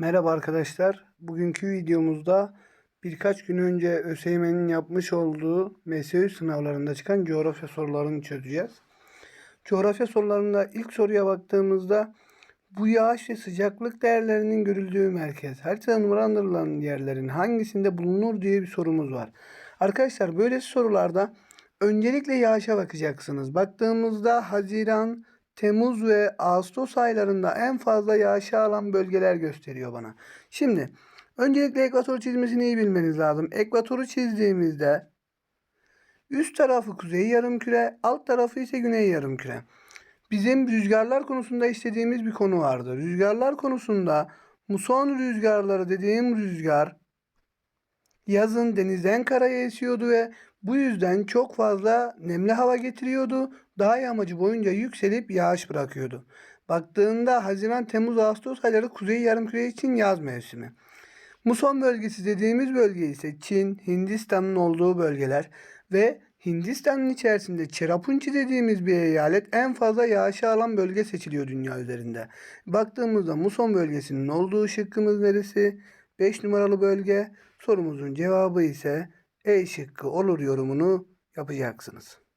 Merhaba arkadaşlar. Bugünkü videomuzda birkaç gün önce ÖSYM'nin yapmış olduğu MSÜ sınavlarında çıkan coğrafya sorularını çözeceğiz. Coğrafya sorularında ilk soruya baktığımızda bu yağış ve sıcaklık değerlerinin görüldüğü merkez haritada numaralandırılan yerlerin hangisinde bulunur diye bir sorumuz var. Arkadaşlar böyle sorularda öncelikle yağışa bakacaksınız. Baktığımızda Haziran, Temmuz ve Ağustos aylarında en fazla yağışı alan bölgeler gösteriyor bana. Şimdi öncelikle ekvator çizmesini iyi bilmeniz lazım. Ekvatoru çizdiğimizde üst tarafı kuzey yarımküre, alt tarafı ise güney yarımküre. Bizim rüzgarlar konusunda istediğimiz bir konu vardı. Rüzgarlar konusunda muson rüzgarları dediğim rüzgar yazın denizden karaya esiyordu ve bu yüzden çok fazla nemli hava getiriyordu. Dağ yamacı boyunca yükselip yağış bırakıyordu. Baktığında Haziran, Temmuz, Ağustos ayları Kuzey Yarımküre için yaz mevsimi. Muson bölgesi dediğimiz bölge ise Çin, Hindistan'ın olduğu bölgeler ve Hindistan'ın içerisinde Çerapunçi dediğimiz bir eyalet en fazla yağışı alan bölge seçiliyor dünya üzerinde. Baktığımızda Muson bölgesinin olduğu şıkkımız neresi? 5 numaralı bölge. Sorumuzun cevabı ise E şıkkı olur yorumunu yapacaksınız.